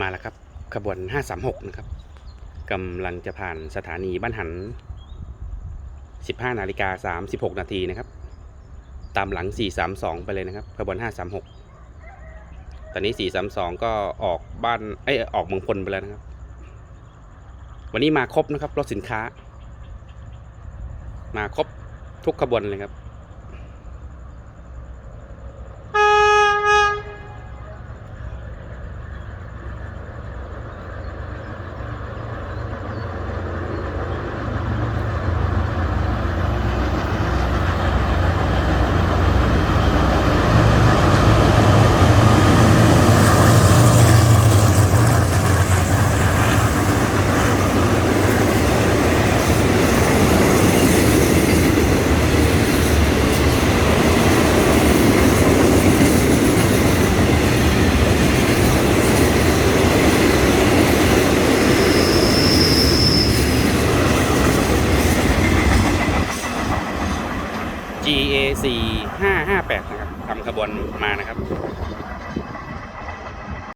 มาแล้วครับ ขบวน 536 นะครับกำลังจะผ่านสถานีบ้านหัน 15 นาฬิกา 36 นาทีนะครับ ตามหลัง 432 ไปเลยนะครับ ขบวน 536 ตอนนี้ 432 ก็ออกบ้านเอ้ยออกเมืองพลไปแล้วนะครับ วันนี้มาครบนะครับ รถสินค้า มาครบทุกขบวนเลยครับ GA 4 5 5 8 นะครับทำขบวนมานะครับ